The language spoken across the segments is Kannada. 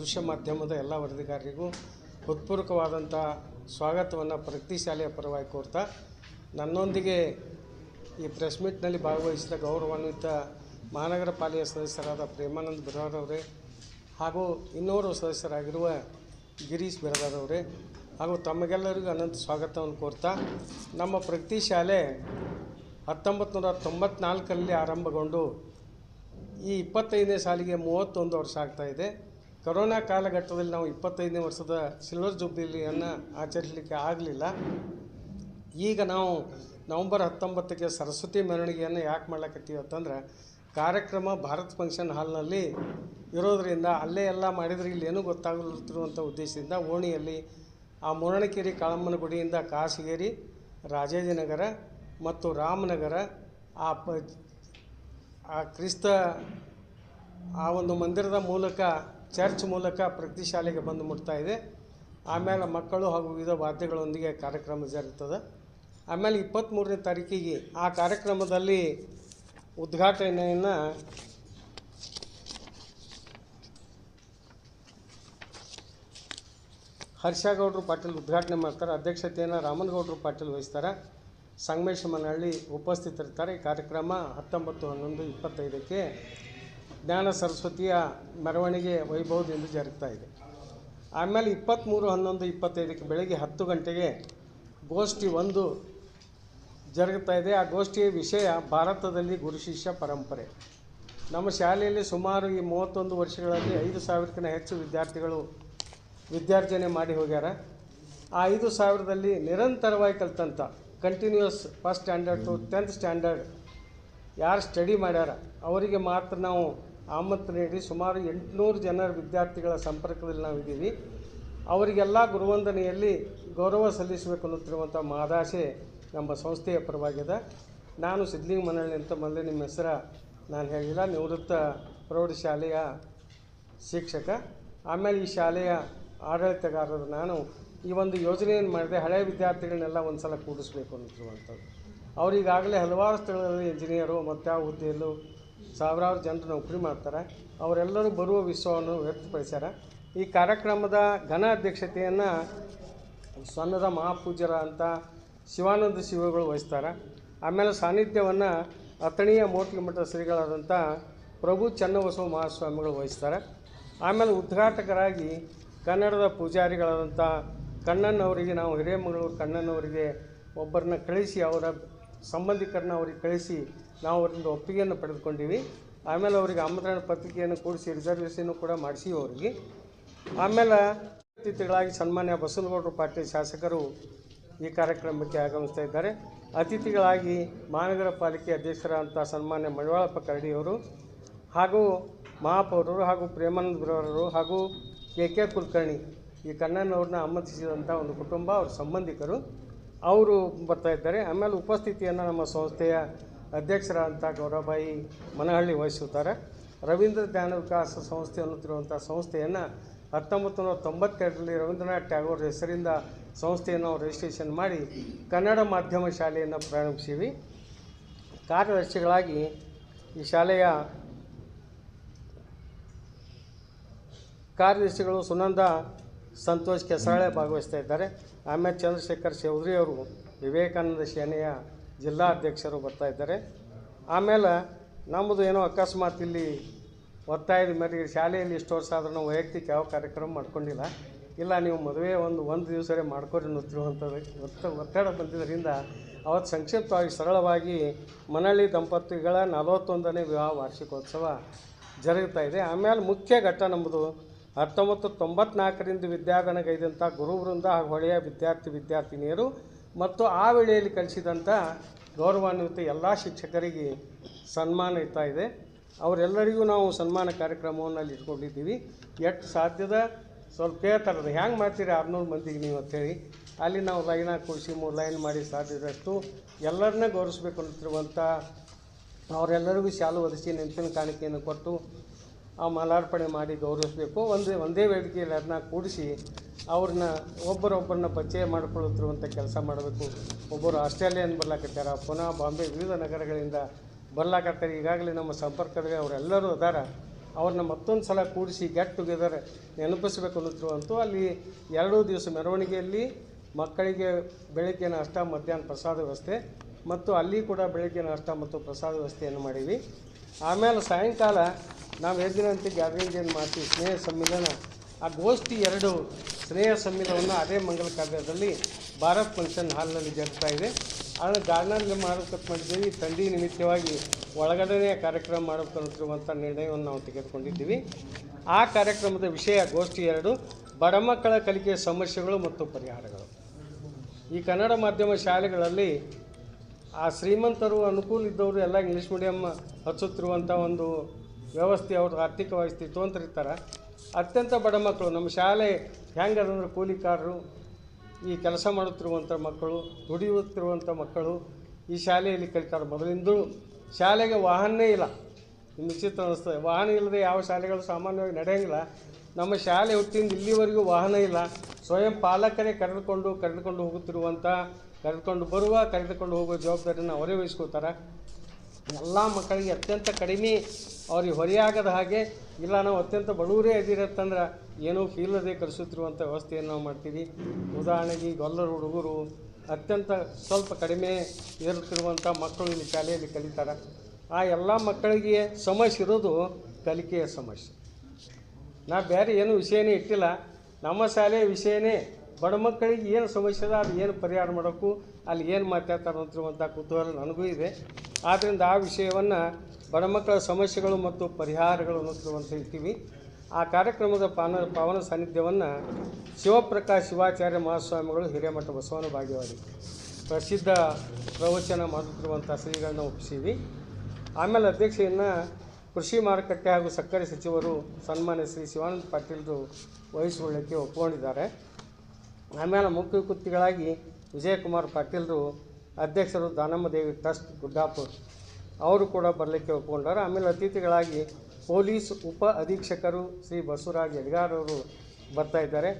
ದೃಶ್ಯ ಮಾಧ್ಯಮದ ಎಲ್ಲ ವರದಿಗಾರರಿಗೂ ಹೃತ್ಪೂರ್ವಕವಾದಂಥ ಸ್ವಾಗತವನ್ನು ಪ್ರಗತಿ ಶಾಲೆಯ ಪರವಾಗಿ ಕೋರ್ತಾ, ನನ್ನೊಂದಿಗೆ ಈ ಪ್ರೆಸ್ ಮೀಟ್ನಲ್ಲಿ ಭಾಗವಹಿಸಿದ ಗೌರವಾನ್ವಿತ ಮಹಾನಗರ ಪಾಲಿಕೆ ಸದಸ್ಯರಾದ ಪ್ರೇಮಾನಂದ್ ಬಿರಾದವರೇ ಹಾಗೂ ಇನ್ನೂರು ಸದಸ್ಯರಾಗಿರುವ ಗಿರೀಶ್ ಬಿರಾದವರೇ ಹಾಗೂ ತಮಗೆಲ್ಲರಿಗೂ ಅನಂತ ಸ್ವಾಗತವನ್ನು ಕೋರ್ತಾ, ನಮ್ಮ ಪ್ರಗತಿ ಶಾಲೆ ಹತ್ತೊಂಬತ್ತು ನೂರ ತೊಂಬತ್ನಾಲ್ಕರಲ್ಲಿ ಆರಂಭಗೊಂಡು ಈ ಇಪ್ಪತ್ತೈದನೇ ಸಾಲಿಗೆ ಮೂವತ್ತೊಂದು ವರ್ಷ ಆಗ್ತಾ ಇದೆ. ಕರೋನಾ ಕಾಲಘಟ್ಟದಲ್ಲಿ ನಾವು ಇಪ್ಪತ್ತೈದನೇ ವರ್ಷದ ಸಿಲ್ವರ್ ಜುಬ್ಲಿಯನ್ನು ಆಚರಿಸಲಿಕ್ಕೆ ಆಗಲಿಲ್ಲ. ಈಗ ನಾವು ನವಂಬರ್ ಹತ್ತೊಂಬತ್ತಕ್ಕೆ ಸರಸ್ವತಿ ಮೆರವಣಿಗೆಯನ್ನು ಯಾಕೆ ಮಾಡ್ಲಕತ್ತೀವಿ ಅಂತಂದ್ರೆ, ಕಾರ್ಯಕ್ರಮ ಭಾರತ್ ಫಂಕ್ಷನ್ ಹಾಲ್ನಲ್ಲಿ ಇರೋದರಿಂದ ಅಲ್ಲೇ ಎಲ್ಲ ಮಾಡಿದರೆ ಇಲ್ಲಿ ಏನೂ ಗೊತ್ತಾಗಲಿರುವಂಥ ಉದ್ದೇಶದಿಂದ ಓಣಿಯಲ್ಲಿ ಆ ಮುರಣಕೇರಿ ಕಾಳಮ್ಮನ ಗುಡಿಯಿಂದ ಕಾಸಿಗೇರಿ ರಾಜಾಜಿನಗರ ಮತ್ತು ರಾಮನಗರ ಆ ಪ ಆ ಕ್ರಿಸ್ತ ಆ ಒಂದು ಮಂದಿರದ ಮೂಲಕ ಚರ್ಚ್ ಮೂಲಕ ಪ್ರತಿ ಶಾಲೆಗೆ ಬಂದು ಮುಟ್ತಾ ಇದೆ. ಆಮೇಲೆ ಮಕ್ಕಳು ಹಾಗೂ ವಿವಿಧ ವಾದ್ಯಗಳೊಂದಿಗೆ ಕಾರ್ಯಕ್ರಮ ಜರುಗ್ತದೆ. ಆಮೇಲೆ ಇಪ್ಪತ್ತ್ಮೂರನೇ ತಾರೀಕಿಗೆ ಆ ಕಾರ್ಯಕ್ರಮದಲ್ಲಿ ಉದ್ಘಾಟನೆಯನ್ನು ಹರ್ಷಗೌಡರು ಪಾಟೀಲ್ ಉದ್ಘಾಟನೆ ಮಾಡ್ತಾರೆ. ಅಧ್ಯಕ್ಷತೆಯನ್ನು ರಾಮನಗೌಡರು ಪಾಟೀಲ್ ವಹಿಸ್ತಾರೆ. ಸಂಗಮೇಶ ಮನಹಳ್ಳಿ ಉಪಸ್ಥಿತರಿರ್ತಾರೆ. ಈ ಕಾರ್ಯಕ್ರಮ ಹತ್ತೊಂಬತ್ತು ಹನ್ನೊಂದು ಇಪ್ಪತ್ತೈದಕ್ಕೆ ಜ್ಞಾನ ಸರಸ್ವತಿಯ ಮೆರವಣಿಗೆ ವೈಭವದಿಂದ ಜರುಗ್ತಾ ಇದೆ. ಆಮೇಲೆ ಇಪ್ಪತ್ತ್ಮೂರು ಹನ್ನೊಂದು, ಇಪ್ಪತ್ತೈದಕ್ಕೆ ಬೆಳಗ್ಗೆ ಹತ್ತು ಗಂಟೆಗೆ ಗೋಷ್ಠಿ ಒಂದು ಜರುಗ್ತಾ ಇದೆ. ಆ ಗೋಷ್ಠಿಯ ವಿಷಯ ಭಾರತದಲ್ಲಿ ಗುರು ಶಿಷ್ಯ ಪರಂಪರೆ. ನಮ್ಮ ಶಾಲೆಯಲ್ಲಿ ಸುಮಾರು ಈ ಮೂವತ್ತೊಂದು ವರ್ಷಗಳಲ್ಲಿ ಐದು ಸಾವಿರಕ್ಕಿಂತ ಹೆಚ್ಚು ವಿದ್ಯಾರ್ಥಿಗಳು ವಿದ್ಯಾರ್ಜನೆ ಮಾಡಿ ಹೋಗ್ಯಾರ. ಆ ಐದು ಸಾವಿರದಲ್ಲಿ ನಿರಂತರವಾಗಿ ಕಲ್ತಂಥ continuous first standard to tenth standard ಯಾರು ಸ್ಟಡಿ ಮಾಡ್ಯಾರ, ಅವರಿಗೆ ಮಾತ್ರ ನಾವು ಆಮಂತ್ರಣ ನೀಡಿ ಸುಮಾರು ಎಂಟುನೂರು ಜನರ ವಿದ್ಯಾರ್ಥಿಗಳ ಸಂಪರ್ಕದಲ್ಲಿ ನಾವಿದ್ದೀವಿ. ಅವರಿಗೆಲ್ಲ ಗುರುವಂದನೆಯಲ್ಲಿ ಗೌರವ ಸಲ್ಲಿಸಬೇಕು ಅನ್ನುತ್ತಿರುವಂಥ ಮಾದಾಶೆ ನಮ್ಮ ಸಂಸ್ಥೆಯ ಪರವಾಗಿದೆ. ನಾನು ಸಿದ್ಲಿಂಗ್ ಮನಹಳ್ಳಿ ಅಂತ ಮೊದಲೇ ನಿಮ್ಮ ಹೆಸರ ನಾನು ಹೇಳಿಲ್ಲ. ನಿವೃತ್ತ ಪ್ರೌಢಶಾಲೆಯ ಶಿಕ್ಷಕ, ಆಮೇಲೆ ಈ ಶಾಲೆಯ ಆಡಳಿತಗಾರರು ನಾನು. ಈ ಒಂದು ಯೋಜನೆಯನ್ನು ಮಾಡಿದೆ ಹಳೆಯ ವಿದ್ಯಾರ್ಥಿಗಳನ್ನೆಲ್ಲ ಒಂದು ಸಲ ಕೂಡಿಸ್ಬೇಕು ಅನ್ನುತ್ತಿರುವಂಥದ್ದು. ಅವರಿಗಾಗಲೇ ಹಲವಾರು ಸ್ಥಳಗಳಲ್ಲಿ ಇಂಜಿನಿಯರು ಮತ್ತು ಆ ಹುದ್ದೆಯಲ್ಲೂ ಸಾವಿರಾರು ಜನರು ನೌಕರಿ ಮಾಡ್ತಾರೆ. ಅವರೆಲ್ಲರೂ ಬರುವ ವಿಶ್ವವನ್ನು ವ್ಯಕ್ತಪಡಿಸ್ಯಾರ. ಈ ಕಾರ್ಯಕ್ರಮದ ಘನ ಅಧ್ಯಕ್ಷತೆಯನ್ನು ಸಣ್ಣದ ಮಹಾಪೂಜ್ಯರ ಅಂತ ಶಿವಾನಂದ ಶಿವಗಳು ವಹಿಸ್ತಾರೆ. ಆಮೇಲೆ ಸಾನ್ನಿಧ್ಯವನ್ನು ಅಥಣಿಯ ಮೋಟಿಗೆ ಮಠ ಶ್ರೀಗಳಾದಂಥ ಪ್ರಭು ಚನ್ನಬಸವ ಮಹಾಸ್ವಾಮಿಗಳು ವಹಿಸ್ತಾರೆ. ಆಮೇಲೆ ಉದ್ಘಾಟಕರಾಗಿ ಕನ್ನಡದ ಪೂಜಾರಿಗಳಾದಂಥ ಕಣ್ಣನವರಿಗೆ, ನಾವು ಹಿರೇಮಗಳೂರು ಕಣ್ಣನವರಿಗೆ ಒಬ್ಬರನ್ನ ಕಳಿಸಿ, ಅವರ ಸಂಬಂಧಿಕರನ್ನ ಅವರಿಗೆ ಕಳಿಸಿ ನಾವು ಅವರಿಂದ ಒಪ್ಪಿಗೆಯನ್ನು ಪಡೆದುಕೊಂಡಿವಿ. ಆಮೇಲೆ ಅವರಿಗೆ ಆಮಂತ್ರಣ ಪತ್ರಿಕೆಯನ್ನು ಕೂಡಿಸಿ ರಿಸರ್ವೇಷನ್ನು ಕೂಡ ಮಾಡಿಸಿ ಅವರಿಗೆ. ಆಮೇಲೆ ಅತಿಥಿಗಳಾಗಿ ಸನ್ಮಾನ್ಯ ಬಸವನಗೌಡರು ಪಾಟೀಲ್ ಶಾಸಕರು ಈ ಕಾರ್ಯಕ್ರಮಕ್ಕೆ ಆಗಮಿಸ್ತಾ ಇದ್ದಾರೆ. ಅತಿಥಿಗಳಾಗಿ ಮಹಾನಗರ ಪಾಲಿಕೆ ಅಧ್ಯಕ್ಷರಾದಂಥ ಸನ್ಮಾನ್ಯ ಮಡಿವಾಳಪ್ಪ ಕರಡಿಯವರು ಹಾಗೂ ಮಹಾಪೌರರು ಹಾಗೂ ಪ್ರೇಮಾನಂದ ಬ್ರವರರು ಹಾಗೂ ಕೆ ಕೆ ಕುಲಕರ್ಣಿ ಈ ಕಣ್ಣನವ್ರನ್ನ ಆಮಂತ್ರಿಸಿದಂಥ ಒಂದು ಕುಟುಂಬ, ಅವ್ರ ಸಂಬಂಧಿಕರು. ಅವರು ಬರ್ತಾ ಇದ್ದಾರೆ. ಆಮೇಲೆ ಉಪಸ್ಥಿತಿಯನ್ನು ನಮ್ಮ ಸಂಸ್ಥೆಯ ಅಧ್ಯಕ್ಷರಾದಂಥ ಗೌರವಬಾಯಿ ಮನಹಳ್ಳಿ ವಹಿಸುತ್ತಾರೆ. ರವೀಂದ್ರ ಜ್ಞಾನ ವಿಕಾಸ ಸಂಸ್ಥೆ ಅನ್ನುತ್ತಿರುವಂಥ ಸಂಸ್ಥೆಯನ್ನು ಹತ್ತೊಂಬತ್ತು ನೂರ ತೊಂಬತ್ತೆರಡರಲ್ಲಿ ರವೀಂದ್ರನಾಥ್ ಟ್ಯಾಗೋರ್ ಹೆಸರಿಂದ ಸಂಸ್ಥೆಯನ್ನು ರಿಜಿಸ್ಟ್ರೇಷನ್ ಮಾಡಿ ಕನ್ನಡ ಮಾಧ್ಯಮ ಶಾಲೆಯನ್ನು ಪ್ರಾರಂಭಿಸೀವಿ ಕಾರ್ಯದರ್ಶಿಗಳಾಗಿ ಈ ಶಾಲೆಯ ಕಾರ್ಯದರ್ಶಿಗಳು ಸುನಂದ, ಸಂತೋಷ್ ಕೆಸರಾಳೆ ಭಾಗವಹಿಸ್ತಾ ಇದ್ದಾರೆ. ಆಮೇಲೆ ಚಂದ್ರಶೇಖರ್ ಚೌಧರಿ ಅವರು ವಿವೇಕಾನಂದ ಸೇನೆಯ ಜಿಲ್ಲಾ ಅಧ್ಯಕ್ಷರು ಬರ್ತಾ ಇದ್ದಾರೆ. ಆಮೇಲೆ ನಮ್ಮದು ಏನೋ ಅಕಸ್ಮಾತ್ ಇಲ್ಲಿ ಒತ್ತಾಯದ ಮೇರೆಗೆ ಶಾಲೆಯಲ್ಲಿ ಇಷ್ಟು ವರ್ಷ ಆದ್ರೂ ನಾವು ವೈಯಕ್ತಿಕ ಯಾವ ಕಾರ್ಯಕ್ರಮ ಮಾಡ್ಕೊಂಡಿಲ್ಲ. ಇಲ್ಲ, ನೀವು ಮದುವೆ ಒಂದು ಒಂದು ದಿವಸವೇ ಮಾಡ್ಕೊರಿ ಅನ್ನುತ್ತಿರುವಂಥದ್ದು ಒತ್ತ, ಒತ್ತಡ ಬಂದಿದ್ದರಿಂದ ಅವತ್ತು ಸಂಕ್ಷಿಪ್ತವಾಗಿ ಸರಳವಾಗಿ ಮನಳ್ಳಿ ದಂಪತಿಗಳ ನಲವತ್ತೊಂದನೇ ವಿವಾಹ ವಾರ್ಷಿಕೋತ್ಸವ ಜರುಗ್ತಾ ಇದೆ. ಆಮೇಲೆ ಮುಖ್ಯ ಘಟ್ಟ ನಮ್ಮದು ಹತ್ತೊಂಬತ್ತು ತೊಂಬತ್ನಾಲ್ಕರಿಂದ ವಿದ್ಯಾಗಣಗೈದಂಥ ಗುರುವೃಂದ ಹಾಗೂ ಹೊಳೆಯ ವಿದ್ಯಾರ್ಥಿ, ವಿದ್ಯಾರ್ಥಿನಿಯರು ಮತ್ತು ಆ ವೇಳೆಯಲ್ಲಿ ಕಲಿಸಿದಂಥ ಗೌರವಾನ್ವಿತ ಎಲ್ಲ ಶಿಕ್ಷಕರಿಗೆ ಸನ್ಮಾನ ಇರ್ತಾ ಇದೆ. ಅವರೆಲ್ಲರಿಗೂ ನಾವು ಸನ್ಮಾನ ಕಾರ್ಯಕ್ರಮವನ್ನು ಅಲ್ಲಿ ಇಟ್ಕೊಂಡಿದ್ದೀವಿ. ಎಷ್ಟು ಸಾಧ್ಯದ ಸ್ವಲ್ಪ ಥರದ ಹ್ಯಾಂಗೆ ಮಾಡ್ತೀರಿ ಆರುನೂರು ಮಂದಿಗೆ ನೀವು ಅಂತೇಳಿ. ಅಲ್ಲಿ ನಾವು ಲೈನಾಗಿ ಕೂರಿಸಿ ಮೂರು ಲೈನ್ ಮಾಡಿ ಸಾಧ್ಯದಷ್ಟು ಎಲ್ಲರನ್ನ ಗೌರವಿಸ್ಬೇಕು ಅಂತಿರುವಂಥ ಅವರೆಲ್ಲರಿಗೂ ಶಾಲು ಒದಿಸಿ ನೆನಪಿನ ಕಾಣಿಕೆಯನ್ನು ಕೊಟ್ಟು ಮಾಲಾರ್ಪಣೆ ಮಾಡಿ ಗೌರವಿಸಬೇಕು. ಒಂದೇ ಒಂದೇ ವೇದಿಕೆಯಲ್ಲಿ ಅದನ್ನ ಕೂಡಿಸಿ ಅವ್ರನ್ನ ಒಬ್ಬರೊಬ್ಬರನ್ನ ಪರಿಚಯ ಮಾಡಿಕೊಳ್ಳುತ್ತಿರುವಂಥ ಕೆಲಸ ಮಾಡಬೇಕು. ಒಬ್ಬರು ಆಸ್ಟ್ರೇಲಿಯನ್ ಬರ್ಲಾಕತ್ತಾರ. ಪುನಃ ಬಾಂಬೆ ವಿವಿಧ ನಗರಗಳಿಂದ ಬರ್ಲಾಕತ್ತಾರೆ. ಈಗಾಗಲೇ ನಮ್ಮ ಸಂಪರ್ಕದಲ್ಲಿ ಅವರೆಲ್ಲರೂ ಅದಾರ. ಅವ್ರನ್ನ ಮತ್ತೊಂದು ಸಲ ಕೂಡಿಸಿ ಗೆಟ್ ಟುಗೆದರ್ ನೆನಪಿಸಬೇಕು ಅನ್ನೋದು ಅಲ್ಲಿ ಎರಡೂ ದಿವಸ ಮೆರವಣಿಗೆಯಲ್ಲಿ ಮಕ್ಕಳಿಗೆ ಬೆಳಗ್ಗೆ ನಾಷ್ಟ, ಮಧ್ಯಾಹ್ನ ಪ್ರಸಾದ ವ್ಯವಸ್ಥೆ ಮತ್ತು ಅಲ್ಲಿ ಕೂಡ ಬೆಳಗ್ಗೆ ನಾಷ್ಟ ಮತ್ತು ಪ್ರಸಾದ ವ್ಯವಸ್ಥೆಯನ್ನು ಮಾಡೀವಿ ಆಮೇಲೆ ಸಾಯಂಕಾಲ ನಾವು ಎದ್ದಿನಂತೆ ಗ್ಯಾದರಿಂಗ್ ಏನು ಮಾಡ್ತೀವಿ, ಸ್ನೇಹ ಸಮ್ಮಿಲನ, ಆ ಗೋಷ್ಠಿ ಎರಡು ಸ್ನೇಹ ಸಮ್ಮಿಲನವನ್ನು ಅದೇ ಮಂಗಲ ಕಾರ್ಯದಲ್ಲಿ ಭಾರತ್ ಫಂಕ್ಷನ್ ಹಾಲ್ನಲ್ಲಿ ಜರುಗ್ತಾ ಇದೆ. ಅದನ್ನು ಗಾರ್ಡನಲ್ಲಿ ಮಾಡಬೇಕಂತ ಮಾಡಿದ್ದೀವಿ. ಥಂಡಿ ನಿಮಿತ್ತವಾಗಿ ಒಳಗಡೆನೇ ಕಾರ್ಯಕ್ರಮ ಮಾಡಬೇಕಂತಿರುವಂಥ ನಿರ್ಣಯವನ್ನು ನಾವು ತೆಗೆದುಕೊಂಡಿದ್ದೀವಿ. ಆ ಕಾರ್ಯಕ್ರಮದ ವಿಷಯ ಗೋಷ್ಠಿ ಎರಡು, ಬಡ ಮಕ್ಕಳ ಕಲಿಕೆಯ ಸಮಸ್ಯೆಗಳು ಮತ್ತು ಪರಿಹಾರಗಳು. ಈ ಕನ್ನಡ ಮಾಧ್ಯಮ ಶಾಲೆಗಳಲ್ಲಿ ಆ ಶ್ರೀಮಂತರು ಅನುಕೂಲ ಇದ್ದವರು ಎಲ್ಲ ಇಂಗ್ಲೀಷ್ ಮೀಡಿಯಮ್ ಹಚ್ಚುತ್ತಿರುವಂಥ ಒಂದು ವ್ಯವಸ್ಥೆ ಅವರು ಆರ್ಥಿಕವಾಗಿ ಸ್ಥಿತಿವಂತರಿರ್ತಾರೆ ಅತ್ಯಂತ ಬಡ ಮಕ್ಕಳು, ನಮ್ಮ ಶಾಲೆ ಹೆಂಗದಂದ್ರೆ ಕೂಲಿಕಾರರು, ಈ ಕೆಲಸ ಮಾಡುತ್ತಿರುವಂಥ ಮಕ್ಕಳು, ದುಡಿಯುತ್ತಿರುವಂಥ ಮಕ್ಕಳು, ಈ ಶಾಲೆಯಲ್ಲಿ ಕಲಿತಾರೆ. ಮೊದಲಿಂದಲೂ ಶಾಲೆಗೆ ವಾಹನನೇ ಇಲ್ಲ. ವಿಚಿತ್ರ ಅನ್ನಿಸ್ತದೆ ವಾಹನ ಇಲ್ಲದೆ ಯಾವ ಶಾಲೆಗಳು ಸಾಮಾನ್ಯವಾಗಿ ನಡೆಯಂಗಿಲ್ಲ. ನಮ್ಮ ಶಾಲೆ ಹುಟ್ಟಿಂದ ಇಲ್ಲಿವರೆಗೂ ವಾಹನ ಇಲ್ಲ. ಸ್ವಯಂ ಪಾಲಕರೇ ಕರೆದುಕೊಂಡು ಕರೆದುಕೊಂಡು ಹೋಗುತ್ತಿರುವಂಥ ಕರೆದುಕೊಂಡು ಬರುವ, ಕರೆದುಕೊಂಡು ಹೋಗುವ ಜವಾಬ್ದಾರಿಯನ್ನು ಅವರೇ ವಹಿಸ್ಕೋತಾರೆ ಎಲ್ಲ ಮಕ್ಕಳಿಗೆ ಅತ್ಯಂತ ಕಡಿಮೆ ಅವ್ರಿಗೆ ಹೊರೆಯಾಗದ ಹಾಗೆ, ಇಲ್ಲ, ನಾವು ಅತ್ಯಂತ ಬಡವರೇ ಇದಿರತ್ತಂದ್ರೆ ಏನೂ ಫೀಲದೇ ಕಲಿಸುತ್ತಿರುವಂಥ ವ್ಯವಸ್ಥೆಯನ್ನು ನಾವು ಮಾಡ್ತೀವಿ. ಉದಾಹರಣೆಗೆ ಗೊಲ್ಲರು ಹುಡುಗರು ಅತ್ಯಂತ ಸ್ವಲ್ಪ ಕಡಿಮೆ ಇರುತ್ತಿರುವಂಥ ಮಕ್ಕಳು ಇಲ್ಲಿ ಶಾಲೆಯಲ್ಲಿ ಕಲಿತಾರೆ. ಆ ಎಲ್ಲ ಮಕ್ಕಳಿಗೆ ಸಮಸ್ಯೆ ಇರೋದು ಕಲಿಕೆಯ ಸಮಸ್ಯೆ. ನಾ ಬೇರೆ ಏನು ವಿಷಯನೇ ಇಟ್ಟಿಲ್ಲ. ನಮ್ಮ ಶಾಲೆಯ ವಿಷಯನೇ ಬಡ ಮಕ್ಕಳಿಗೆ ಏನು ಸಮಸ್ಯೆ ಅದ ಅದು ಏನು ಪರಿಹಾರ ಮಾಡೋಕ್ಕೂ ಅಲ್ಲಿ ಏನು ಮಾತಾಡ್ತಾರೆ ಅಂತಿರುವಂಥ ಕುತೂಹಲ ನನಗೂ ಇದೆ. ಆದ್ದರಿಂದ ಆ ವಿಷಯವನ್ನು ಬಡ ಮಕ್ಕಳ ಸಮಸ್ಯೆಗಳು ಮತ್ತು ಪರಿಹಾರಗಳು ಅನ್ನೋತಿರುವಂತ ಇರ್ತೀವಿ. ಆ ಕಾರ್ಯಕ್ರಮದ ಪಾನ, ಪಾವನ ಸಾನ್ನಿಧ್ಯವನ್ನು ಶಿವಪ್ರಕಾಶ್ ಶಿವಾಚಾರ್ಯ ಮಹಾಸ್ವಾಮಿಗಳು ಹಿರೇಮಠ ಬಸವನ ಭಾಗ್ಯವಾಗಿ ಪ್ರಸಿದ್ಧ ಪ್ರವಚನ ಮಾಡುತ್ತಿರುವಂಥ ಶ್ರೀಗಳನ್ನ ಒಪ್ಪಿಸೀವಿ ಆಮೇಲೆ ಅಧ್ಯಕ್ಷೆಯನ್ನು ಕೃಷಿ ಮಾರುಕಟ್ಟೆ ಹಾಗೂ ಸಕ್ಕರೆ ಸಚಿವರು ಸನ್ಮಾನ್ಯ ಶ್ರೀ ಶಿವಾನಂದ ಪಾಟೀಲರು ವಹಿಸಿಕೊಳ್ಳಕ್ಕೆ ಒಪ್ಪಿಕೊಂಡಿದ್ದಾರೆ ಆಮೇಲೆ ಮುಖ್ಯ ಕುತ್ತಿಗಳಾಗಿ ವಿಜಯಕುಮಾರ್ ಪಾಟೀಲ್ರು ಅಧ್ಯಕ್ಷರು ದಾನಮ್ಮ ದೇವಿ ಟ್ರಸ್ಟ್ ಗುಡ್ಡಾಪುರ್. ಅವರು ಕೂಡ ಬರಲಿಕ್ಕೆ ಒಪ್ಪಿಕೊಂಡರು ಆಮೇಲೆ ಅತಿಥಿಗಳಾಗಿ ಪೊಲೀಸ್ ಉಪ ಅಧೀಕ್ಷಕರು ಶ್ರೀ ಬಸವರಾಜ್ ಎಡ್ಗಾರ್ ಅವರು ಬರ್ತಾ ಇದ್ದಾರೆ.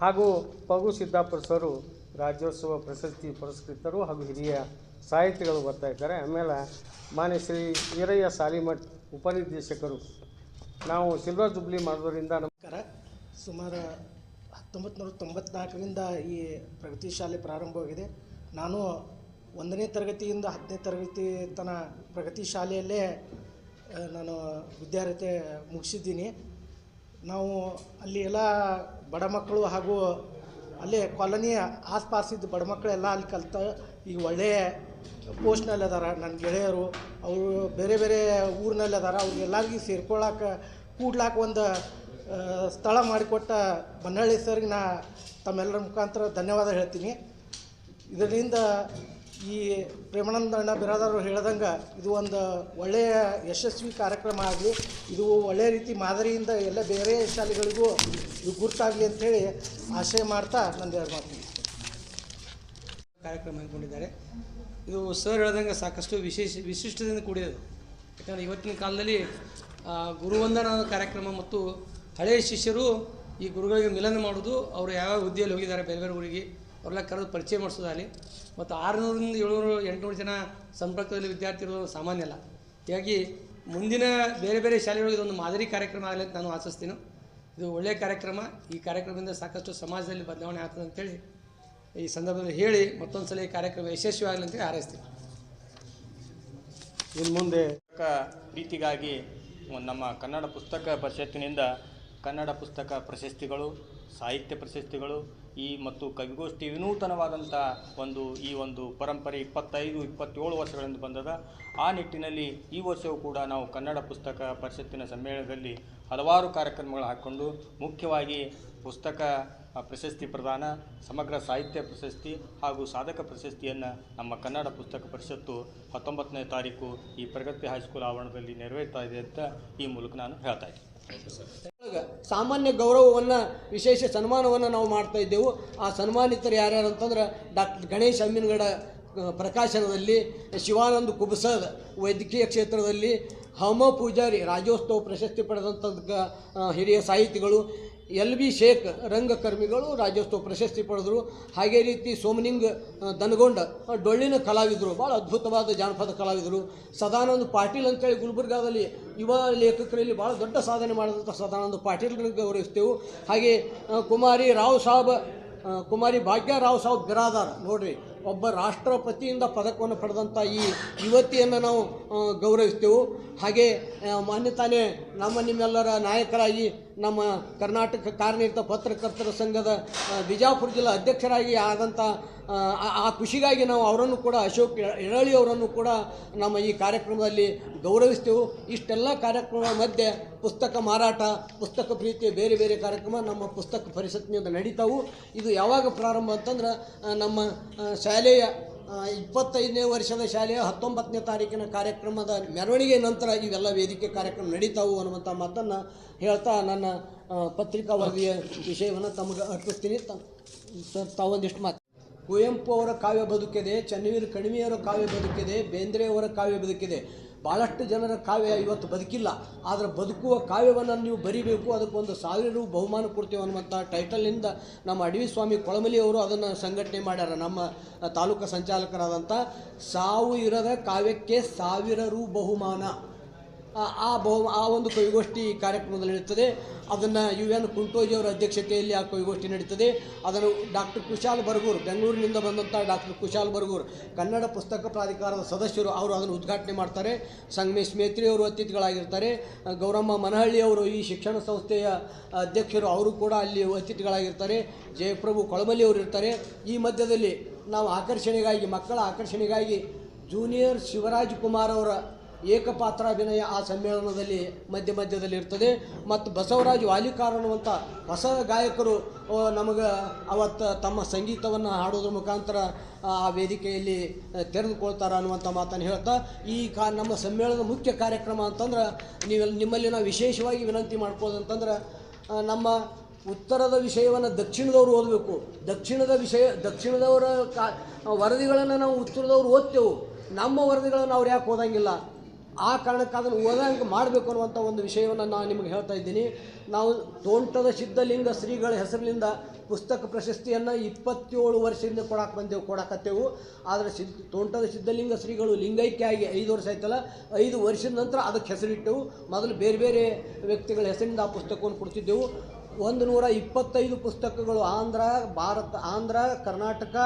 ಹಾಗೂ ಪಗು ಸಿದ್ದಾಪುರ ಸರು ರಾಜ್ಯೋತ್ಸವ ಪ್ರಶಸ್ತಿ ಪುರಸ್ಕೃತರು ಹಾಗೂ ಹಿರಿಯ ಸಾಹಿತಿಗಳು ಬರ್ತಾ ಇದ್ದಾರೆ. ಆಮೇಲೆ ಮಾನ್ಯ ಶ್ರೀ ವೀರಯ್ಯ ಸಾಲಿಮಠ್ ಉಪನಿರ್ದೇಶಕರು. ನಾವು ಸಿಲ್ವರ್ ಜುಬ್ಲಿ ಮಾಡೋದ್ರಿಂದ ನಮಸ್ಕಾರ. ಸುಮಾರು ಹತ್ತೊಂಬತ್ತು ತೊಂಬತ್ನಾಲ್ಕರಿಂದ ಈ ಪ್ರಗತಿ ಶಾಲೆ ಪ್ರಾರಂಭವಾಗಿದೆ. ನಾನು ಒಂದನೇ ತರಗತಿಯಿಂದ ಹತ್ತನೇ ತರಗತಿ ತನ ಪ್ರಗತಿ ಶಾಲೆಯಲ್ಲೇ ನಾನು ವಿದ್ಯಾರ್ಥಿ ಮುಗಿಸಿದ್ದೀನಿ. ನಾವು ಅಲ್ಲಿ ಎಲ್ಲ ಬಡ ಮಕ್ಕಳು ಹಾಗೂ ಅಲ್ಲೇ ಕಾಲೋನಿಯ ಆಸ್ಪಾಸಿದ್ದ ಬಡ ಮಕ್ಕಳೆಲ್ಲ ಅಲ್ಲಿ ಕಲಿತ ಈಗ ಒಳ್ಳೆಯ ಪೋಸ್ಟ್ನಲ್ಲಿ ಅದಾರ ನನ್ನ ಗೆಳೆಯರು. ಅವರು ಬೇರೆ ಬೇರೆ ಊರಿನಲ್ಲಿ ಅದಾರ. ಅವ್ರಿಗೆಲ್ಲರಿಗೂ ಸೇರ್ಕೊಳ್ಳಾಕ ಕೂಡ್ಲಾಕ ಒಂದು ಸ್ಥಳ ಮಾಡಿಕೊಟ್ಟ ಬನ್ನಳ್ಳಿ ಸರ್ಗೆ ನಾ ತಮ್ಮೆಲ್ಲರ ಮುಖಾಂತರ ಧನ್ಯವಾದ ಹೇಳ್ತೀನಿ. ಇದರಿಂದ ಈ ಪ್ರೇಮಾನಂದ ಅಣ್ಣ ಬಿರಾದವರು ಹೇಳ್ದಂಗೆ ಇದು ಒಂದು ಒಳ್ಳೆಯ ಯಶಸ್ವಿ ಕಾರ್ಯಕ್ರಮ ಆಗಲಿ, ಇದು ಒಳ್ಳೆಯ ರೀತಿ ಮಾದರಿಯಿಂದ ಎಲ್ಲ ಬೇರೆ ಶಾಲೆಗಳಿಗೂ ಇದು ಗುರುತಾಗಲಿ ಅಂಥೇಳಿ ಆಶಯ ಮಾಡ್ತಾ ನಂದು ಎರಡು ಮಾತು. ಕಾರ್ಯಕ್ರಮ ಹಮ್ಮಿಕೊಂಡಿದ್ದಾರೆ. ಇದು ಸರ್ ಹೇಳ್ದಂಗೆ ಸಾಕಷ್ಟು ವಿಶೇಷ, ವಿಶಿಷ್ಟದಿಂದ ಕೂಡಿದೆ ಯಾಕಂದರೆ ಇವತ್ತಿನ ಕಾಲದಲ್ಲಿ ಗುರುವಂದನ ಕಾರ್ಯಕ್ರಮ ಮತ್ತು ಹಳೆಯ ಶಿಷ್ಯರು ಈ ಗುರುಗಳಿಗೆ ಮಿಲನ ಮಾಡೋದು ಅವರು ಯಾವ್ಯಾವ ಹುದ್ದೆಯಲ್ಲಿ ಹೋಗಿದ್ದಾರೆ ಬೇರೆ ಬೇರೆ ಊರಿಗೆ, ಅವರೆಲ್ಲ ಕರೆದು ಪರಿಚಯ ಮಾಡಿಸೋದಾಗಲಿ. ಮತ್ತು ಆರುನೂರಿಂದ ಏಳ್ನೂರು, ಎಂಟುನೂರು ಜನ ಸಂಪರ್ಕದಲ್ಲಿ ವಿದ್ಯಾರ್ಥಿ ಇರೋದು ಸಾಮಾನ್ಯ ಅಲ್ಲ. ಹೀಗಾಗಿ ಮುಂದಿನ ಬೇರೆ ಬೇರೆ ಶಾಲೆಗಳಿಗೆ ಇದೊಂದು ಮಾದರಿ ಕಾರ್ಯಕ್ರಮ ಆಗಲಿ ಅಂತ ನಾನು ಆಶಿಸ್ತೀನಿ. ಇದು ಒಳ್ಳೆಯ ಕಾರ್ಯಕ್ರಮ. ಈ ಕಾರ್ಯಕ್ರಮದಿಂದ ಸಾಕಷ್ಟು ಸಮಾಜದಲ್ಲಿ ಬದಲಾವಣೆ ಆಗ್ತದೆ ಅಂತೇಳಿ ಈ ಸಂದರ್ಭದಲ್ಲಿ ಹೇಳಿ ಮತ್ತೊಂದು ಸಲ ಈ ಕಾರ್ಯಕ್ರಮ ಯಶಸ್ವಿ ಆಗಲಿ ಅಂತೇಳಿ ಹಾರೈಸ್ತೀನಿ. ಇನ್ನು ಮುಂದೆ ಪ್ರೀತಿಗಾಗಿ ನಮ್ಮ ಕನ್ನಡ ಪುಸ್ತಕ ಪರಿಷತ್ತಿನಿಂದ ಕನ್ನಡ ಪುಸ್ತಕ ಪ್ರಶಸ್ತಿಗಳು, ಸಾಹಿತ್ಯ ಪ್ರಶಸ್ತಿಗಳು, ಈ ಮತ್ತು ಕವಿಗೋಷ್ಠಿ ವಿನೂತನವಾದಂಥ ಒಂದು, ಈ ಒಂದು ಪರಂಪರೆ ಇಪ್ಪತ್ತೈದು, ಇಪ್ಪತ್ತೇಳು ವರ್ಷಗಳಿಂದ ಬಂದದ. ಆ ನಿಟ್ಟಿನಲ್ಲಿ ಈ ವರ್ಷವೂ ಕೂಡ ನಾವು ಕನ್ನಡ ಪುಸ್ತಕ ಪರಿಷತ್ತಿನ ಸಮ್ಮೇಳನದಲ್ಲಿ ಹಲವಾರು ಕಾರ್ಯಕ್ರಮಗಳು ಹಾಕ್ಕೊಂಡು, ಮುಖ್ಯವಾಗಿ ಪುಸ್ತಕ ಪ್ರಶಸ್ತಿ ಪ್ರದಾನ, ಸಮಗ್ರ ಸಾಹಿತ್ಯ ಪ್ರಶಸ್ತಿ ಹಾಗೂ ಸಾಧಕ ಪ್ರಶಸ್ತಿಯನ್ನು ನಮ್ಮ ಕನ್ನಡ ಪುಸ್ತಕ ಪರಿಷತ್ತು ಹತ್ತೊಂಬತ್ತನೇ ತಾರೀಕು ಈ ಪ್ರಗತಿ ಹೈಸ್ಕೂಲ್ ಆವರಣದಲ್ಲಿ ನೆರವೇರ್ತಾ ಇದೆ ಅಂತ ಈ ಮೂಲಕ ನಾನು ಹೇಳ್ತಾ ಇದ್ದೀನಿ. ಸಾಮಾನ್ಯ ಗೌರವವನ್ನು, ವಿಶೇಷ ಸನ್ಮಾನವನ್ನು ನಾವು ಮಾಡ್ತಾ ಇದ್ದೆವು. ಆ ಸನ್ಮಾನಿತರು ಯಾರ್ಯಾರು ಅಂತಂದ್ರೆ ಡಾಕ್ಟರ್ ಗಣೇಶ್ ಅಮ್ಮಿನಗಡ ಪ್ರಕಾಶನದಲ್ಲಿ, ಶಿವಾನಂದ ಕುಬಸದ್ ವೈದ್ಯಕೀಯ ಕ್ಷೇತ್ರದಲ್ಲಿ, ಹಮ ಪೂಜಾರಿ, ರಾಜ್ಯೋತ್ಸವ ಪ್ರಶಸ್ತಿ ಪಡೆದಂಥ ಹಿರಿಯ ಸಾಹಿತಿಗಳು ಎಲ್ ಬಿ ಶೇಖ್ ರಂಗಕರ್ಮಿಗಳು ರಾಜ್ಯೋತ್ಸವ ಪ್ರಶಸ್ತಿ ಪಡೆದರು. ಹಾಗೆ ರೀತಿ ಸೋಮನಿಂಗ್ ದನಗೊಂಡ ಡೊಳ್ಳಿನ ಕಲಾವಿದರು. ಭಾಳ ಅದ್ಭುತವಾದ ಜಾನಪದ ಕಲಾವಿದರು. ಸದಾನಂದ ಪಾಟೀಲ್ ಅಂತೇಳಿ ಗುಲ್ಬರ್ಗಾದಲ್ಲಿ ಯುವ ಲೇಖಕರಲ್ಲಿ ಭಾಳ ದೊಡ್ಡ ಸಾಧನೆ ಮಾಡಿದಂಥ ಸದಾನಂದ ಪಾಟೀಲ್ರಿಗೆ ಗೌರವಿಸ್ತೇವೆ. ಹಾಗೆ ಕುಮಾರಿ ರಾವ್ ಸಾಬ್ ಕುಮಾರಿ ಭಾಗ್ಯ ರಾವ್ ಸಾಬ್ ಬಿರಾದಾರ್ ನೋಡ್ರಿ. ಒಬ್ಬ ರಾಷ್ಟ್ರಪತಿಯಿಂದ ಪದಕವನ್ನು ಪಡೆದಂಥ ಈ ಯುವತಿಯನ್ನು ನಾವು ಗೌರವಿಸ್ತೇವೆ. ಹಾಗೆ ಮಾನ್ಯತಾನೆ ನಮ್ಮ ನಿಮ್ಮೆಲ್ಲರ ನಾಯಕರಾಗಿ ನಮ್ಮ ಕರ್ನಾಟಕ ಕಾರ್ಯನಿರತ ಪತ್ರಕರ್ತರ ಸಂಘದ ಬಿಜಾಪುರ ಜಿಲ್ಲಾ ಅಧ್ಯಕ್ಷರಾಗಿ ಆದಂಥ ಆ, ಖುಷಿಗಾಗಿ ನಾವು ಅವರನ್ನು ಕೂಡ ಅಶೋಕ್ ಎರಳಿ ಅವರನ್ನು ಕೂಡ ನಮ್ಮ ಈ ಕಾರ್ಯಕ್ರಮದಲ್ಲಿ ಗೌರವಿಸ್ತೇವೆ. ಇಷ್ಟೆಲ್ಲ ಕಾರ್ಯಕ್ರಮಗಳ ಮಧ್ಯೆ ಪುಸ್ತಕ ಮಾರಾಟ ಪುಸ್ತಕ ಪ್ರೀತಿ ಬೇರೆ ಬೇರೆ ಕಾರ್ಯಕ್ರಮ ನಮ್ಮ ಪುಸ್ತಕ ಪರಿಷತ್ನಿಂದ ನಡೀತಾವು. ಇದು ಯಾವಾಗ ಪ್ರಾರಂಭ ಅಂತಂದ್ರೆ ನಮ್ಮ ಶಾಲೆಯ ಇಪ್ಪತ್ತೈದನೇ ವರ್ಷದ ಶಾಲೆಯ ಹತ್ತೊಂಬತ್ತನೇ ತಾರೀಕಿನ ಕಾರ್ಯಕ್ರಮದ ಮೆರವಣಿಗೆ ನಂತರ ಇವೆಲ್ಲ ವೇದಿಕೆ ಕಾರ್ಯಕ್ರಮ ನಡೀತಾವು ಅನ್ನುವಂಥ ಮಾತನ್ನು ಹೇಳ್ತಾ ನನ್ನ ಪತ್ರಿಕಾ ವರದಿಯ ವಿಷಯವನ್ನು ತಮಗೆ ಅರ್ಪಿಸ್ತೀನಿ. ತಾವೊಂದಿಷ್ಟು ಮಾತು. ಕುವೆಂಪು ಅವರ ಕಾವ್ಯ ಬದುಕಿದೆ, ಚನ್ನವೀರ್ ಕಣಿವೆಯವರ ಕಾವ್ಯ ಬದುಕಿದೆ, ಬೇಂದ್ರೆಯವರ ಕಾವ್ಯ ಬದುಕಿದೆ. ಭಾಳಷ್ಟು ಜನರ ಕಾವ್ಯ ಇವತ್ತು ಬದುಕಿಲ್ಲ. ಆದರೆ ಬದುಕುವ ಕಾವ್ಯವನ್ನು ನೀವು ಬರಿಬೇಕು. ಅದಕ್ಕೊಂದು ಸಾವಿರ ರೂ ಬಹುಮಾನ ಕೊಡ್ತೇವೆ ಅನ್ನುವಂಥ ಟೈಟಲ್ನಿಂದ ನಮ್ಮ ಅಡವಿ ಸ್ವಾಮಿ ಕೊಳಮಲಿ ಅವರು ಅದನ್ನು ಸಂಘಟನೆ ಮಾಡ್ಯಾರ. ನಮ್ಮ ತಾಲೂಕು ಸಂಚಾಲಕರಾದಂಥ ಸಾವು ಇರದ ಕಾವ್ಯಕ್ಕೆ ಸಾವಿರ ರೂ ಬಹುಮಾನ. ಆ- ಬಹು, ಆ ಒಂದು ಕವಿಗೋಷ್ಠಿ ಕಾರ್ಯಕ್ರಮದಲ್ಲಿ ನಡೀತದೆ. ಅದನ್ನು ಯು ಎನ್ ಕುಂಟೋಜಿಯವರ ಅಧ್ಯಕ್ಷತೆಯಲ್ಲಿ ಆ ಕವಿಗೋಷ್ಠಿ ನಡೀತದೆ. ಅದನ್ನು ಡಾಕ್ಟರ್ ಕುಶಾಲ್ ಬರ್ಗೂರ್, ಬೆಂಗಳೂರಿನಿಂದ ಬಂದಂಥ ಡಾಕ್ಟರ್ ಕುಶಾಲ್ ಬರ್ಗೂರ್, ಕನ್ನಡ ಪುಸ್ತಕ ಪ್ರಾಧಿಕಾರದ ಸದಸ್ಯರು ಅವರು ಅದನ್ನು ಉದ್ಘಾಟನೆ ಮಾಡ್ತಾರೆ. ಸಂಗಮೇಶ್ ಮೇತ್ರಿ ಅವರು ಅತಿಥಿಗಳಾಗಿರ್ತಾರೆ. ಗೌರಮ್ಮ ಮನಹಳ್ಳಿ ಅವರು ಈ ಶಿಕ್ಷಣ ಸಂಸ್ಥೆಯ ಅಧ್ಯಕ್ಷರು ಅವರು ಕೂಡ ಅಲ್ಲಿ ಅತಿಥಿಗಳಾಗಿರ್ತಾರೆ. ಜಯಪ್ರಭು ಕೊಳಮಲ್ಲಿ ಅವರು ಇರ್ತಾರೆ. ಈ ಮಧ್ಯದಲ್ಲಿ ನಾವು ಆಕರ್ಷಣೆಗಾಗಿ, ಮಕ್ಕಳ ಆಕರ್ಷಣೆಗಾಗಿ ಜೂನಿಯರ್ ಶಿವರಾಜ್ ಕುಮಾರ್ ಅವರ ಏಕಪಾತ್ರಾಭಿನಯ ಆ ಸಮ್ಮೇಳನದಲ್ಲಿ ಮಧ್ಯ ಮಧ್ಯದಲ್ಲಿ ಇರ್ತದೆ ಮತ್ತು ಬಸವರಾಜ್ ವಾಲಿಕಾರ್ ಅನ್ನುವಂಥ ಹೊಸ ಗಾಯಕರು ನಮಗೆ ಅವತ್ತು ತಮ್ಮ ಸಂಗೀತವನ್ನು ಹಾಡೋದ್ರ ಮುಖಾಂತರ, ಆ ವೇದಿಕೆಯಲ್ಲಿ ತೆರೆದುಕೊಳ್ತಾರೆ ಅನ್ನುವಂಥ ಮಾತನ್ನು ಹೇಳ್ತಾ, ಈ ಕಾ, ನಮ್ಮ ಸಮ್ಮೇಳನದ ಮುಖ್ಯ ಕಾರ್ಯಕ್ರಮ ಅಂತಂದ್ರೆ ನೀವೆಲ್ಲ ನಿಮ್ಮಲ್ಲಿ ನಾವು ವಿಶೇಷವಾಗಿ ವಿನಂತಿ ಮಾಡ್ಕೋದಂತಂದ್ರೆ ಅಂತಂದ್ರೆ ನಮ್ಮ ಉತ್ತರದ ವಿಷಯವನ್ನು ದಕ್ಷಿಣದವರು ಓದಬೇಕು. ದಕ್ಷಿಣದ ವಿಷಯ, ದಕ್ಷಿಣದವರ ಕಾ, ವರದಿಗಳನ್ನು ನಾವು ಉತ್ತರದವ್ರು ಓದ್ತೇವೆ. ನಮ್ಮ ವರದಿಗಳನ್ನು ಅವ್ರು ಯಾಕೆ ಓದಂಗಿಲ್ಲ? ಆ ಕಾರಣಕ್ಕೆ ಅದನ್ನು ಓದಂಗೆ ಮಾಡಬೇಕು ಅನ್ನುವಂಥ ಒಂದು ವಿಷಯವನ್ನು ನಾನು ನಿಮಗೆ ಹೇಳ್ತಾ ಇದ್ದೀನಿ. ನಾವು ತೋಂಟದ ಸಿದ್ಧಲಿಂಗ ಶ್ರೀಗಳ ಹೆಸರಿನಿಂದ ಪುಸ್ತಕ ಪ್ರಶಸ್ತಿಯನ್ನು ಇಪ್ಪತ್ತೇಳು ವರ್ಷದಿಂದ ಕೊಡಕ್ಕೆ ಬಂದೆವು, ಕೊಡಕತ್ತೇವು. ಆದರೆ ಸಿದ್, ತೋಂಟದ ಸಿದ್ಧಲಿಂಗ ಶ್ರೀಗಳು ಲಿಂಗೈಕ್ಯ ಆಗಿ ಐದು ವರ್ಷ ಆಯ್ತಲ್ಲ, ಐದು ವರ್ಷದ ನಂತರ ಅದಕ್ಕೆ ಹೆಸರಿಟ್ಟೆವು. ಮೊದಲು ಬೇರೆ ಬೇರೆ ವ್ಯಕ್ತಿಗಳ ಹೆಸರಿಂದ ಆ ಪುಸ್ತಕವನ್ನು ಕೊಡ್ತಿದ್ದೆವು. ಒಂದು ನೂರ ಇಪ್ಪತ್ತೈದು ಪುಸ್ತಕಗಳು ಆಂಧ್ರ, ಭಾರತ, ಆಂಧ್ರ, ಕರ್ನಾಟಕ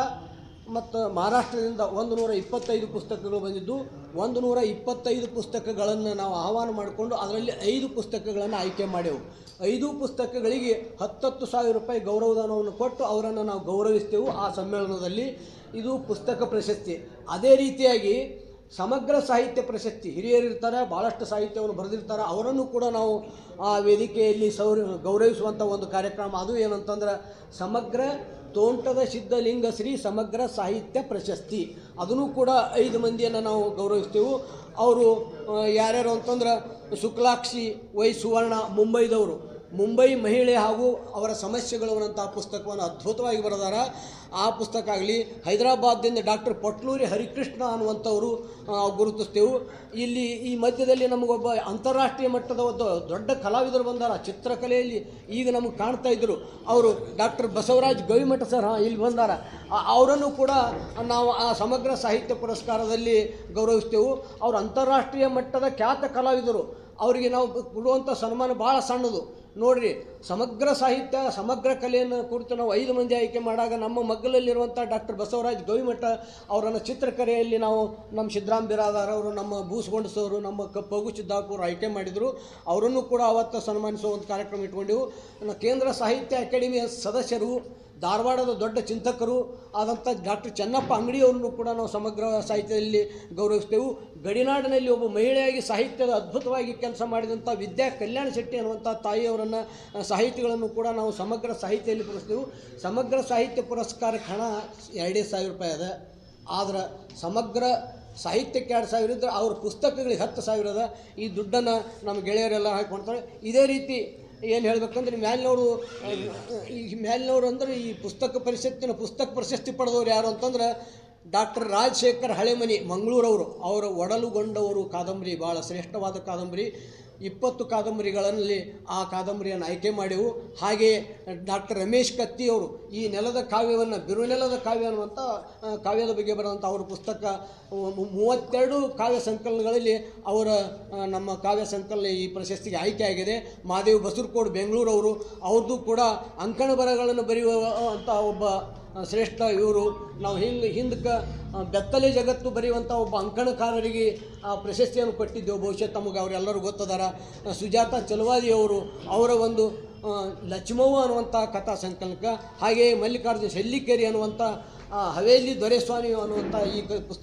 ಮತ್ತು ಮಹಾರಾಷ್ಟ್ರದಿಂದ ಒಂದು ನೂರ ಇಪ್ಪತ್ತೈದು ಪುಸ್ತಕಗಳು ಬಂದಿದ್ದು. ಒಂದು ನೂರ ಇಪ್ಪತ್ತೈದು ಪುಸ್ತಕಗಳನ್ನು ನಾವು ಆಹ್ವಾನ ಮಾಡಿಕೊಂಡು ಅದರಲ್ಲಿ ಐದು ಪುಸ್ತಕಗಳನ್ನು ಆಯ್ಕೆ ಮಾಡೆವು ಐದು ಪುಸ್ತಕಗಳಿಗೆ ಹತ್ತತ್ತು ಸಾವಿರ ರೂಪಾಯಿ ಗೌರವಧನವನ್ನು ಕೊಟ್ಟು ಅವರನ್ನು ನಾವು ಗೌರವಿಸ್ತೇವೆ ಆ ಸಮ್ಮೇಳನದಲ್ಲಿ. ಇದು ಪುಸ್ತಕ ಪ್ರಶಸ್ತಿ. ಅದೇ ರೀತಿಯಾಗಿ ಸಮಗ್ರ ಸಾಹಿತ್ಯ ಪ್ರಶಸ್ತಿ. ಹಿರಿಯರಿರ್ತಾರೆ ಭಾಳಷ್ಟು ಸಾಹಿತ್ಯವನ್ನು ಬರೆದಿರ್ತಾರೆ. ಅವರನ್ನು ಕೂಡ ನಾವು ಆ ವೇದಿಕೆಯಲ್ಲಿ ಸೌರ ಗೌರವಿಸುವಂಥ ಒಂದು ಕಾರ್ಯಕ್ರಮ. ಅದು ಏನಂತಂದ್ರೆ ಸಮಗ್ರ ತೋಂಟದ ಸಿದ್ಧಲಿಂಗ ಶ್ರೀ ಸಮಗ್ರ ಸಾಹಿತ್ಯ ಪ್ರಶಸ್ತಿ. ಅದನ್ನು ಕೂಡ ಐದು ಮಂದಿಯನ್ನು ನಾವು ಗೌರವಿಸ್ತೇವೆ. ಅವರು ಯಾರ್ಯಾರು ಅಂತಂದ್ರೆ ಶುಕ್ಲಾಕ್ಷಿ ವೈ ಸುವರ್ಣ ಮುಂಬೈದವರು. ಮುಂಬೈ ಮಹಿಳೆ ಹಾಗೂ ಅವರ ಸಮಸ್ಯೆಗಳು ಅನ್ನೋಂಥ ಪುಸ್ತಕವನ್ನು ಅದ್ಭುತವಾಗಿ ಬರೆದಾರ. ಆ ಪುಸ್ತಕ ಆಗಲಿ, ಹೈದರಾಬಾದ್ದಿಂದ ಡಾಕ್ಟರ್ ಪಟ್ಲೂರಿ ಹರಿಕೃಷ್ಣ ಅನ್ನುವಂಥವರು ಗುರುತಿಸ್ತೇವೆ. ಇಲ್ಲಿ ಈ ಮಧ್ಯದಲ್ಲಿ ನಮಗೊಬ್ಬ ಅಂತಾರಾಷ್ಟ್ರೀಯ ಮಟ್ಟದ ಒಂದು ದೊಡ್ಡ ಕಲಾವಿದರು ಬಂದಾರ. ಚಿತ್ರಕಲೆಯಲ್ಲಿ ಈಗ ನಮಗೆ ಕಾಣ್ತಾ ಇದ್ದರು ಅವರು ಡಾಕ್ಟರ್ ಬಸವರಾಜ್ ಗವಿಮಠ ಸರ್ ಇಲ್ಲಿ ಬಂದಾರ. ಅವರನ್ನು ಕೂಡ ನಾವು ಆ ಸಮಗ್ರ ಸಾಹಿತ್ಯ ಪುರಸ್ಕಾರದಲ್ಲಿ ಗೌರವಿಸ್ತೇವೆ. ಅವರು ಅಂತಾರಾಷ್ಟ್ರೀಯ ಮಟ್ಟದ ಖ್ಯಾತ ಕಲಾವಿದರು. ಅವರಿಗೆ ನಾವು ಕೊಡುವಂಥ ಸನ್ಮಾನ ಭಾಳ ಸಣ್ಣದು. ನೋಡ್ರಿ, ಸಮಗ್ರ ಸಾಹಿತ್ಯ, ಸಮಗ್ರ ಕಲೆಯನ್ನು ಕುರಿತು ನಾವು ಐದು ಮಂದಿ ಆಯ್ಕೆ ಮಾಡಾಗ ನಮ್ಮ ಮಗ್ಗಲಲ್ಲಿರುವಂಥ ಡಾಕ್ಟರ್ ಬಸವರಾಜ್ ಗವಿಮಠ ಅವರನ್ನು ಚಿತ್ರಕಲೆಯಲ್ಲಿ ನಾವು ನಮ್ಮ ಸಿದ್ದರಾಮ್ ಬಿರಾದಾರ್ ಅವರು, ನಮ್ಮ ಬೂಸ್ಗೊಂಡಸವರು ನಮ್ಮ ಪಗು ಸಿದ್ದಾಪುರ ಆಯ್ಕೆ ಮಾಡಿದರು. ಅವರನ್ನು ಕೂಡ ಅವತ್ತು ಸನ್ಮಾನಿಸುವ ಒಂದು ಕಾರ್ಯಕ್ರಮ ಇಟ್ಕೊಂಡೆವು. ಕೇಂದ್ರ ಸಾಹಿತ್ಯ ಅಕಾಡೆಮಿಯ ಸದಸ್ಯರು ಧಾರವಾಡದ ದೊಡ್ಡ ಚಿಂತಕರು ಆದಂಥ ಡಾಕ್ಟರ್ ಚೆನ್ನಪ್ಪ ಅಂಗಡಿಯವರನ್ನು ಕೂಡ ನಾವು ಸಮಗ್ರ ಸಾಹಿತ್ಯದಲ್ಲಿ ಗೌರವಿಸ್ತೇವೆ ಗಡಿನಾಡಿನಲ್ಲಿ ಒಬ್ಬ ಮಹಿಳೆಯಾಗಿ ಸಾಹಿತ್ಯದ ಅದ್ಭುತವಾಗಿ ಕೆಲಸ ಮಾಡಿದಂಥ ವಿದ್ಯಾ ಕಲ್ಯಾಣ ಶೆಟ್ಟಿ ಅನ್ನುವಂಥ ತಾಯಿಯವರನ್ನು ಸಾಹಿತಿಗಳನ್ನು ಕೂಡ ನಾವು ಸಮಗ್ರ ಸಾಹಿತ್ಯದಲ್ಲಿ ಪುರಸ್ತೇವೆ ಸಮಗ್ರ ಸಾಹಿತ್ಯ ಪುರಸ್ಕಾರಕ್ಕೆ ಹಣ ಎರಡೇ ಸಾವಿರ ರೂಪಾಯಿ ಅದ. ಆದ್ರೆ ಸಮಗ್ರ ಸಾಹಿತ್ಯಕ್ಕೆ ಎರಡು ಸಾವಿರ ಇದ್ದರೆ ಅವ್ರ ಪುಸ್ತಕಗಳಿಗೆ ಹತ್ತು ಸಾವಿರ ಅದ. ಈ ದುಡ್ಡನ್ನು ನಮ್ಮ ಗೆಳೆಯರೆಲ್ಲ ಹಾಕ್ಕೊಳ್ತಾರೆ ಇದೇ ರೀತಿ ಏನು ಹೇಳ್ಬೇಕಂದ್ರೆ ಮ್ಯಾಲ್ನವರು ಈ ಮ್ಯಾಲ್ನವರು ಅಂದ್ರೆ ಈ ಪುಸ್ತಕ ಪರಿಷತ್ತಿನ ಪುಸ್ತಕ ಪ್ರಶಸ್ತಿ ಪಡೆದವ್ರು ಯಾರು ಅಂತಂದ್ರೆ ಡಾಕ್ಟರ್ ರಾಜಶೇಖರ್ ಹಳೆಮನಿ ಮಂಗಳೂರವರು. ಅವರ ಒಡಲುಗೊಂಡವರು ಕಾದಂಬರಿ ಭಾಳ ಶ್ರೇಷ್ಠವಾದ ಕಾದಂಬರಿ. ಇಪ್ಪತ್ತು ಕಾದಂಬರಿಗಳಲ್ಲಿ ಆ ಕಾದಂಬರಿಯನ್ನು ಆಯ್ಕೆ ಮಾಡಿವು. ಹಾಗೆಯೇ ಡಾಕ್ಟರ್ ರಮೇಶ್ ಕತ್ತಿ ಅವರು ಈ ನೆಲದ ಕಾವ್ಯವನ್ನು ಬಿರುನೆಲದ ಕಾವ್ಯ ಅನ್ನುವಂಥ ಕಾವ್ಯದ ಬಗ್ಗೆ ಬರುವಂಥ ಅವರ ಪುಸ್ತಕ ಮೂವತ್ತೆರಡು ಕಾವ್ಯ ಸಂಕಲನಗಳಲ್ಲಿ ಅವರ ನಮ್ಮ ಕಾವ್ಯ ಸಂಕಲನ ಈ ಪ್ರಶಸ್ತಿಗೆ ಆಯ್ಕೆ ಮಹಾದೇವ್ ಬಸರ್ಕೋಡ್ ಬೆಂಗಳೂರು ಅವರು ಅವ್ರದ್ದು ಕೂಡ ಅಂಕಣ ಬರಹಗಳನ್ನು ಅಂತ ಒಬ್ಬ ಶ್ರೇಷ್ಠ ಇವರು. ನಾವು ಹಿಂಗೆ ಹಿಂದಕ್ಕೆ ಬೆತ್ತಲೆ ಜಗತ್ತು ಬರೆಯುವಂಥ ಒಬ್ಬ ಅಂಕಣಕಾರರಿಗೆ ಆ ಪ್ರಶಸ್ತಿಯನ್ನು ಕೊಟ್ಟಿದ್ದೆವು. ಬಹುಶಃ ತಮಗೆ ಅವರೆಲ್ಲರೂ ಗೊತ್ತದಾರ. ಸುಜಾತ ಚಲವಾದಿಯವರು ಅವರ ಒಂದು ಲಚ್ಮವ್ವ ಅನ್ನುವಂಥ ಕಥಾ ಸಂಕಲನಕ್ಕೆ ಹಾಗೆಯೇ ಮಲ್ಲಿಕಾರ್ಜುನ ಶೆಲ್ಲಿಕೇರಿ ಅನ್ನುವಂಥ ಹವೇಲಿ ದೊರೆಸ್ವಾಮಿ ಅನ್ನುವಂಥ ಈ ಪುಸ್ತಕ